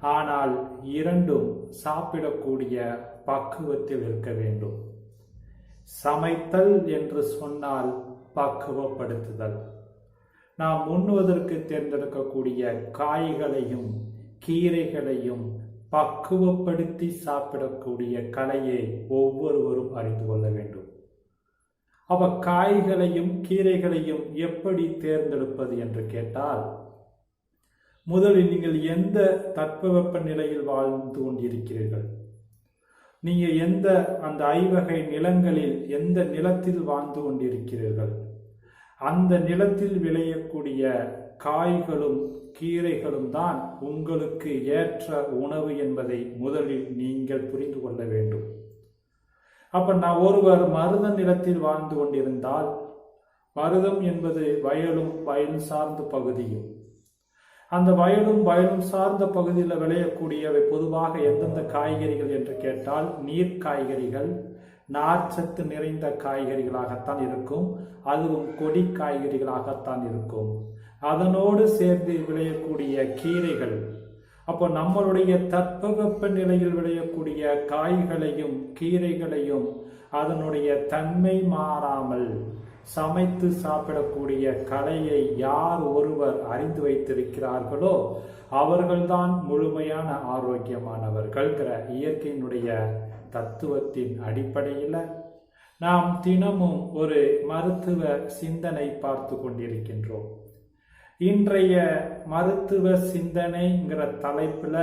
ஆனால் இரண்டும் சாப்பிடக்கூடிய பக்குவத்தில் இருக்க வேண்டும். சமைத்தல் என்று சொன்னால் பக்குவப்படுத்துதல். நாம் உண்ணுவதற்கு தேர்ந்தெடுக்கக்கூடிய காய்களையும் கீரைகளையும் பக்குவப்படுத்தி சாப்பிடக்கூடிய கலையை ஒவ்வொருவரும் அறிந்து கொள்ள வேண்டும். அவ காய்களையும் கீரைகளையும் எப்படி தேர்ந்தெடுப்பது என்று கேட்டால் முதலில் நீங்கள் எந்த தட்பவெப்ப நிலையில் வாழ்ந்து கொண்டிருக்கிறீர்கள்? நீங்கள் எந்த அந்த ஐவகை நிலங்களில் எந்த நிலத்தில் வாழ்ந்து கொண்டிருக்கிறீர்கள்? அந்த நிலத்தில் விளையக்கூடிய காய்களும் கீரைகளும் தான் உங்களுக்கு ஏற்ற உணவு என்பதை முதலில் நீங்கள் புரிந்து கொள்ள வேண்டும். அப்ப நான் ஒருவர் மருத நிலத்தில் வாழ்ந்து கொண்டிருந்தால் மருதம் என்பது வயலும் வயல் சார்ந்த பகுதியும். அந்த வயலும் வயலும் சார்ந்த பகுதியில் விளையக்கூடியவை பொதுவாக எந்தெந்த காய்கறிகள் என்று கேட்டால் நீர் காய்கறிகள் நார்ச்சத்து நிறைந்த காய்கறிகளாகத்தான் இருக்கும். அதுவும் கொடி காய்கறிகளாகத்தான் இருக்கும். அதனோடு சேர்ந்து விளையக்கூடிய கீரைகள். அப்போ நம்மளுடைய தட்பவெப்ப நிலையில் விளையக்கூடிய காய்களையும் கீரைகளையும் அதனுடைய தன்மை மாறாமல் சமைத்து சாப்பிடக்கூடிய கலையை யார் ஒருவர் அறிந்து வைத்திருக்கிறார்களோ அவர்கள்தான் முழுமையான ஆரோக்கியமானவர்கள்கிற இயற்கையினுடைய தத்துவத்தின் அடிப்படையில் நாம் தினமும் ஒரு மருத்துவ சிந்தனை பார்த்து கொண்டிருக்கின்றோம். இன்றைய மருத்துவ சிந்தனைங்கிற தலைப்பில்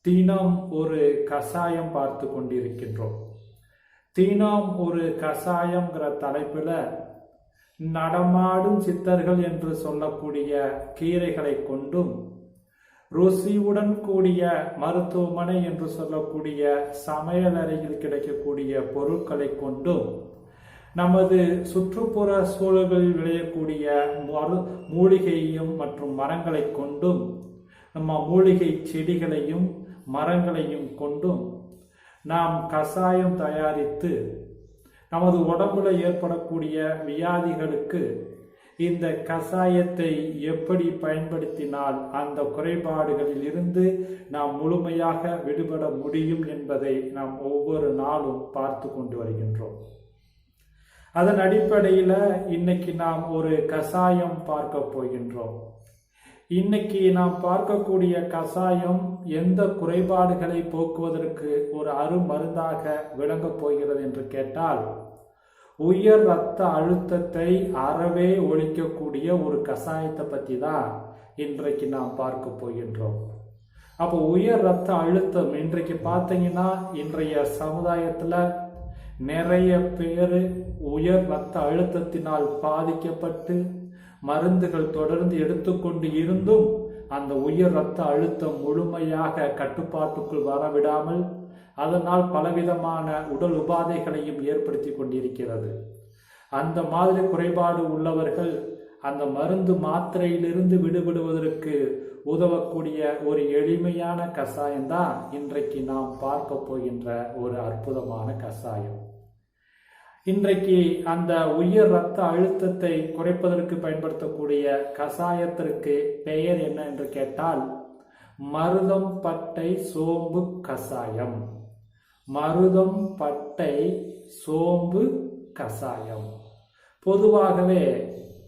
தினம் ஒரு கஷாயம் பார்த்து கொண்டிருக்கின்றோம். தினம் ஒரு கஷாயம்ங்கிற தலைப்புல நடமாடும் சித்தர்கள் என்று சொல்லக்கூடிய கீரைகளை கொண்டும் ருசியுடன் கூடிய மருத்துவமனை என்று சொல்லக்கூடிய சமையலறையில் கிடைக்கக்கூடிய பொருட்களை கொண்டும் நமது சுற்றுப்புற சூழல்களில் விளையக்கூடிய மரு மூலிகையும் மற்றும் மரங்களை கொண்டும் நம்ம மூலிகை செடிகளையும் மரங்களையும் கொண்டும் நாம் கஷாயம் தயாரித்து நமது உடம்புல ஏற்படக்கூடிய வியாதிகளுக்கு இந்த கஷாயத்தை எப்படி பயன்படுத்தினால் அந்த குறைபாடுகளில் இருந்து நாம் முழுமையாக விடுபட முடியும் என்பதை நாம் ஒவ்வொரு நாளும் பார்த்து கொண்டு வருகின்றோம். அதன் அடிப்படையில் இன்னைக்கு நாம் ஒரு கஷாயம் பார்க்க போகின்றோம். இன்னைக்கு நாம் பார்க்கக்கூடிய கஷாயம் எந்த குறைபாடுகளை போக்குவதற்கு ஒரு அருமருந்தாக விளங்கப் போகிறது என்று கேட்டால் உயர் ரத்த அழுத்தத்தை அறவே ஒழிக்கக்கூடிய ஒரு கஷாயத்தை பற்றி தான் இன்றைக்கு நாம் பார்க்க போகின்றோம். அப்போ உயர் ரத்த அழுத்தம் இன்றைக்கு பார்த்தீங்கன்னா இன்றைய சமுதாயத்தில் நிறைய பேர் உயர் ரத்த அழுத்தத்தினால் பாதிக்கப்பட்டு மருந்துகள் தொடர்ந்து எடுத்துக்கொண்டு இருந்தும் அந்த உயர் ரத்த அழுத்தம் முழுமையாக கட்டுப்பாட்டுக்குள் வரவிடாமல் அதனால் பலவிதமான உடல் உபாதைகளையும் ஏற்படுத்தி கொண்டிருக்கிறது. அந்த மாதிரி குறைபாடு உள்ளவர்கள் அந்த மருந்து மாத்திரையிலிருந்து விடுபடுவதற்கு உதவக்கூடிய ஒரு எளிமையான கஷாயம்தான் இன்றைக்கு நாம் பார்க்க போகின்ற ஒரு அற்புதமான கஷாயம். இன்றைக்கு அந்த உயர் ரத்த அழுத்தத்தை குறைப்பதற்கு பயன்படுத்தக்கூடிய கஷாயத்திற்கு பெயர் என்ன என்று கேட்டால் மருதம் பட்டை சோம்பு கஷாயம். மருதம் பட்டை சோம்பு கஷாயம். பொதுவாகவே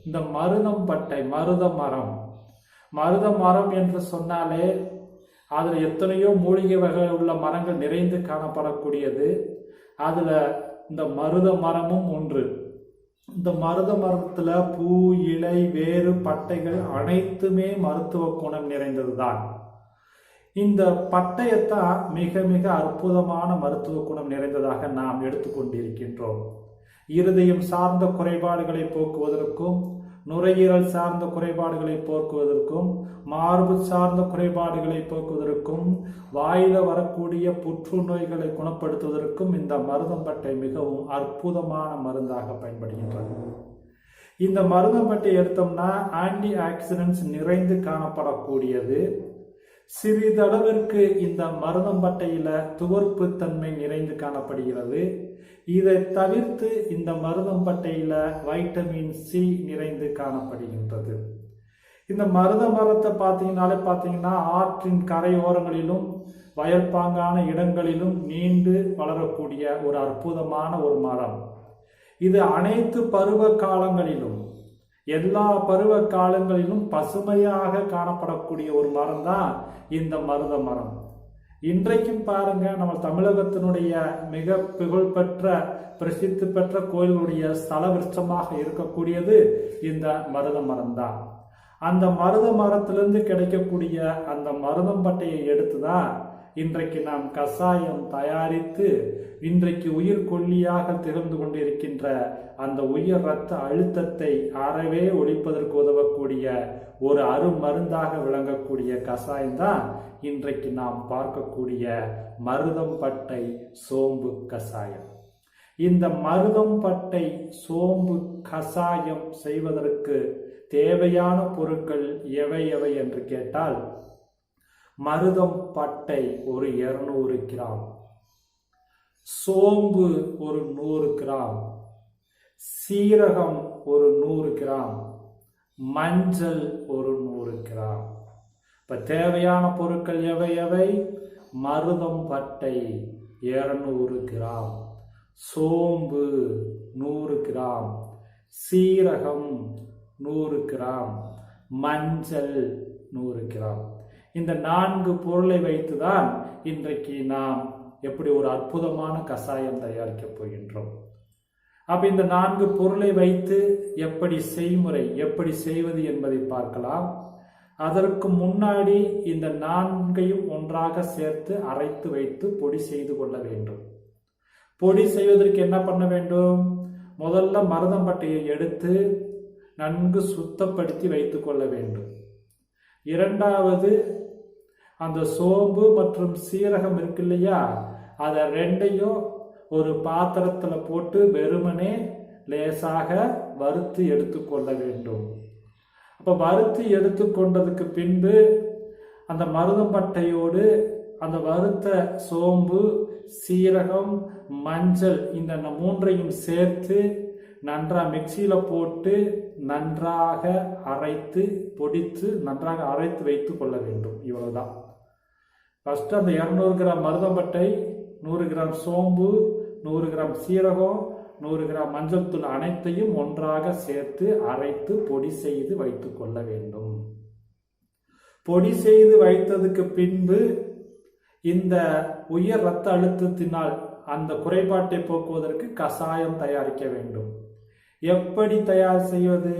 இந்த மருதம் பட்டை மருத மரம் மருத மரம் என்று சொன்னாலே அதில் எத்தனையோ மூலிகை வகை உள்ள மரங்கள் நிறைந்து காணப்படக்கூடியது. அதில் இந்த மருத மரமும் ஒன்று. இந்த மருத மரத்துல பூ இலை வேறு பட்டைகள் அனைத்துமே மருத்துவ குணம் நிறைந்ததுதான். இந்த பட்டயத்தான் மிக மிக அற்புதமான மருத்துவ குணம் நிறைந்ததாக நாம் எடுத்துக்கொண்டிருக்கின்றோம். இருதயம் சார்ந்த குறைபாடுகளை போக்குவதற்கும் நுரையீரல் சார்ந்த குறைபாடுகளை போக்குவதற்கும் மார்பு சார்ந்த குறைபாடுகளை போக்குவதற்கும் வாயில வரக்கூடிய புற்றுநோய்களை குணப்படுத்துவதற்கும் இந்த மருதம்பட்டை மிகவும் அற்புதமான மருந்தாக பயன்படுகின்றது. இந்த மருதம்பட்டை எடுத்தோம்னா ஆன்டி ஆக்சிடென்ட்ஸ் நிறைந்து காணப்படக்கூடியது. சிறிதளவிற்கு இந்த மருதம்பட்டையில துவர்ப்பு தன்மை நிறைந்து காணப்படுகிறது. இதை தவிர்த்து இந்த மருதம்பட்டையில வைட்டமின் சி நிறைந்து காணப்படுகின்றது. இந்த மருத மரத்தை பார்த்தீங்கனாலே பார்த்தீங்கன்னா ஆற்றின் கரையோரங்களிலும் வயற்பாங்கான இடங்களிலும் நீண்டு வளரக்கூடிய ஒரு அற்புதமான ஒரு மரம். இது அனைத்து பருவ காலங்களிலும் எல்லா பருவ காலங்களிலும் பசுமையாக காணப்படக்கூடிய ஒரு மரம் தான் இந்த மருத மரம். இன்றைக்கும் பாருங்க நம்ம தமிழகத்தினுடைய மிக புகழ்பெற்ற பிரசித்தி பெற்ற கோயிலுடைய ஸ்தல விருட்சமாக இருக்கக்கூடியது இந்த மருத மரம் தான் அந்த மருத மரத்திலிருந்து கிடைக்கக்கூடிய அந்த மருதம்பட்டையை எடுத்து தான் இன்றைக்கு நாம் கசாயம் தயாரித்து இன்றைக்கு உயிர் கொல்லியாக திகழ்ந்து கொண்டிருக்கின்ற அந்த உயர் ரத்த அழுத்தத்தை அறவே ஒழிப்பதற்கு உதவக்கூடிய ஒரு அருமருந்தாக விளங்கக்கூடிய கசாயம்தான் இன்றைக்கு நாம் பார்க்கக்கூடிய மருதம் பட்டை சோம்பு கசாயம். இந்த மருதம்பட்டை சோம்பு கசாயம் செய்வதற்கு தேவையான பொருட்கள் எவை எவை என்று கேட்டால் மருதம் பட்டை ஒரு இருநூறு கிராம். சோம்பு ஒரு நூறு கிராம். சீரகம் ஒரு நூறு கிராம். மஞ்சள் ஒரு நூறு கிராம். இப்போ தேவையான பொருட்கள் எவை எவை? மருதம் பட்டை இருநூறு கிராம். சோம்பு நூறு கிராம். சீரகம் நூறு கிராம். மஞ்சள் நூறு கிராம். இந்த நான்கு பொருளை வைத்துதான் இன்றைக்கு நாம் எப்படி ஒரு அற்புதமான கஷாயம் தயாரிக்கப் போகின்றோம். அப்ப இந்த நான்கு பொருளை வைத்து எப்படி செய்முறை எப்படி செய்வது என்பதை பார்க்கலாம். அதற்கு முன்னாடி இந்த நான்கையும் ஒன்றாக சேர்த்து அரைத்து வைத்து பொடி செய்து கொள்ள வேண்டும். பொடி செய்வதற்கு என்ன பண்ண வேண்டும்? முதல்ல மருதம்பட்டையை எடுத்து நன்கு சுத்தப்படுத்தி வைத்துக் கொள்ள வேண்டும். இரண்டாவது அந்த சோம்பு மற்றும் சீரகம் இருக்கு இல்லையா அதை ரெண்டையும் ஒரு பாத்திரத்தில் போட்டு வெறுமனே லேசாக வறுத்து எடுத்துக்கொள்ள வேண்டும். அப்போ வறுத்து எடுத்துக்கொண்டதுக்கு பின்பு அந்த மருதம்பட்டையோடு அந்த வறுத்த சோம்பு சீரகம் மஞ்சள் இந்த மூன்றையும் சேர்த்து நன்றாக மிக்சியில் போட்டு நன்றாக அரைத்து பொடித்து நன்றாக அரைத்து வைத்து கொள்ள வேண்டும். இவ்வளவுதான். ஃபஸ்ட்டு அந்த இரநூறு கிராம் மருதம்பட்டை நூறு கிராம் சோம்பு நூறு கிராம் சீரகம் நூறு கிராம் மஞ்சள் தூள் அனைத்தையும் ஒன்றாக சேர்த்து அரைத்து பொடி செய்து வைத்து கொள்ள வேண்டும். பொடி செய்து வைத்ததுக்கு பின்பு இந்த உயர் இரத்த அழுத்தத்தினால் அந்த குறைபாட்டை போக்குவதற்கு கசாயம் தயாரிக்க வேண்டும். எப்படி தயார் செய்வது?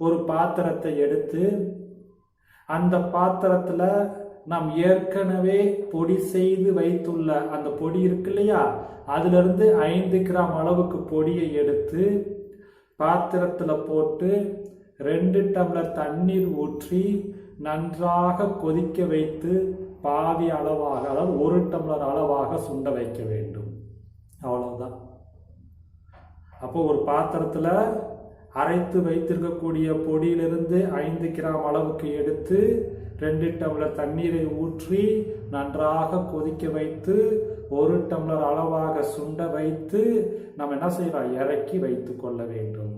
ஒரு பாத்திரத்தை எடுத்து அந்த பாத்திரத்தில் நாம் ஏற்கனவே பொடி செய்து வைத்துள்ள அந்த பொடி இருக்கு இல்லையா? அதிலிருந்து ஐந்து கிராம் அளவுக்கு பொடியை எடுத்து பாத்திரத்தில் போட்டு ரெண்டு டம்ளர் தண்ணீர் ஊற்றி நன்றாக கொதிக்க வைத்து பாதி அளவாக அதாவது ஒரு டம்ளர் அளவாக சுண்ட வைக்க வேண்டும். அவ்வளவுதான். அப்போ ஒரு பாத்திரத்தில் அரைத்து வைத்திருக்கக்கூடிய பொடியிலிருந்து ஐந்து கிராம் அளவுக்கு எடுத்து ரெண்டு டம்ளர் தண்ணீரை ஊற்றி நன்றாக கொதிக்க வைத்து ஒரு டம்ளர் அளவாக சுண்ட வைத்து நம்ம என்ன செய்யலாம்? இறக்கி வைத்து கொள்ள வேண்டும்.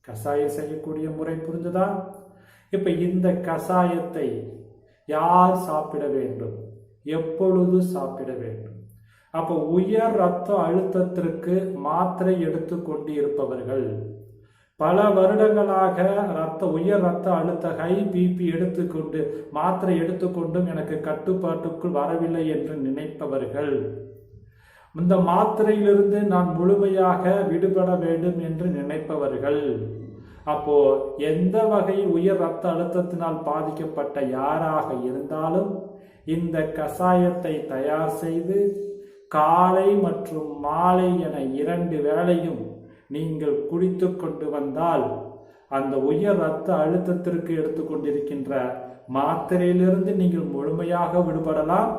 கஷாயம் செய்யக்கூடிய முறை புரிஞ்சுதா? இப்போ இந்த கஷாயத்தை யார் சாப்பிட வேண்டும்? எப்பொழுது சாப்பிட வேண்டும்? அப்போ உயர் ரத்த அழுத்தத்திற்கு மாத்திரை எடுத்துக்கொண்டு இருப்பவர்கள் பல வருடங்களாக ரத்த உயர் ரத்த அழுத்த ஹை பிபி எடுத்துக்கொண்டு மாத்திரை எடுத்துக்கொண்டும் எனக்கு கட்டுப்பாட்டுக்குள் வரவில்லை என்று நினைப்பவர்கள். இந்த மாத்திரையிலிருந்து நான் முழுமையாக விடுபட வேண்டும் என்று நினைப்பவர்கள். அப்போ எந்த வகை உயர் ரத்த அழுத்தத்தினால் பாதிக்கப்பட்ட யாராக இருந்தாலும் இந்த கசாயத்தை தயார் செய்து காலை மற்றும் மாலை என இரண்டு வேளையும் நீங்கள் குடித்து கொண்டு வந்தால் அந்த உயர் ரத்த அழுத்தத்திற்கு எடுத்துக்கொண்டிருக்கின்ற மாத்திரையிலிருந்து நீங்கள் முழுமையாக விடுபடலாம்.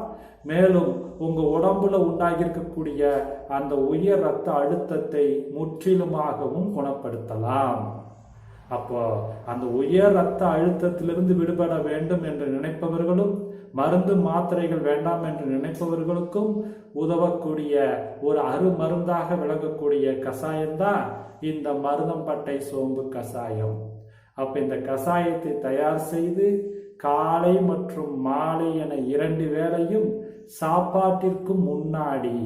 மேலும் உங்க உடம்புல உண்டாகியிருக்கக்கூடிய அந்த உயர் ரத்த அழுத்தத்தை முற்றிலுமாகவும் குணப்படுத்தலாம். அப்போ அந்த உயர் ரத்த அழுத்தத்திலிருந்து விடுபட வேண்டும் என்று நினைப்பவர்களும் மருந்து மாத்திரைகள் வேண்டாம் என்று நினைப்பவர்களுக்கும் உதவக்கூடிய ஒரு அருமருந்தாக விளங்கக்கூடிய கஷாயம்தான் இந்த மருதம்பட்டை சோம்பு கசாயம். அப்ப இந்த கசாயத்தை தயார் செய்து காலை மற்றும் மாலை என இரண்டு வேளையும் சாப்பாட்டிற்கு முன்னாடி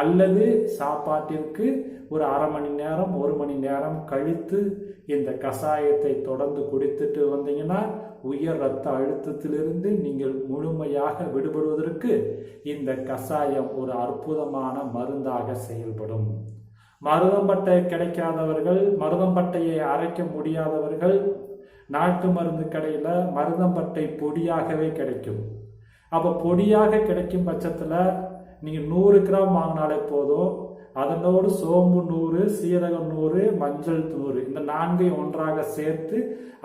அல்லது சாப்பாட்டிற்கு ஒரு அரை மணி நேரம் ஒரு மணி நேரம் கழித்து இந்த கசாயத்தை தொடர்ந்து குடித்துட்டு வந்தீங்கன்னா உயர் ரத்த அழுத்தத்திலிருந்து நீங்கள் முழுமையாக விடுபடுவதற்கு இந்த கசாயம் ஒரு அற்புதமான மருந்தாக செயல்படும். மருதம்பட்டை கிடைக்காதவர்கள் மருதம்பட்டையை அரைக்க முடியாதவர்கள் நாட்டு மருந்து கடையில் மருதம்பட்டை பொடியாகவே கிடைக்கும். அப்போ பொடியாக கிடைக்கும் பட்சத்தில் நீங்கள் நூறு கிராம் வாங்கினாலே போதும். அதனோடு சோம்பு நூறு சீரகம் நூறு மஞ்சள் நூறு. இந்த நான்கை ஒன்றாக சேர்த்து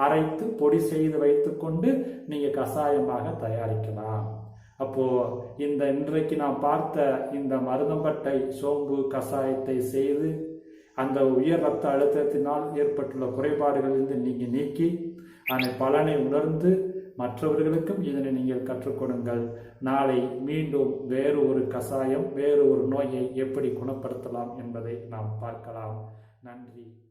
அரைத்து பொடி செய்து வைத்துக்கொண்டு நீங்கள் கஷாயமாக தயாரிக்கலாம். அப்போ இந்த இன்றைக்கு நாம் பார்த்த இந்த மருதம்பட்டை சோம்பு கஷாயத்தை செய்து அந்த உயர் ரத்த அழுத்தத்தினால் ஏற்பட்டுள்ள குறைபாடுகளிலிருந்து நீங்கள் நீக்கி அந்த பலனை உணர்ந்து மற்றவர்களுக்கும் இதனை நீங்கள் கற்றுக் கொடுங்கள். நாளை மீண்டும் வேறு ஒரு கஷாயம் வேறு ஒரு நோயை எப்படி குணப்படுத்தலாம் என்பதை நாம் பார்க்கலாம். நன்றி.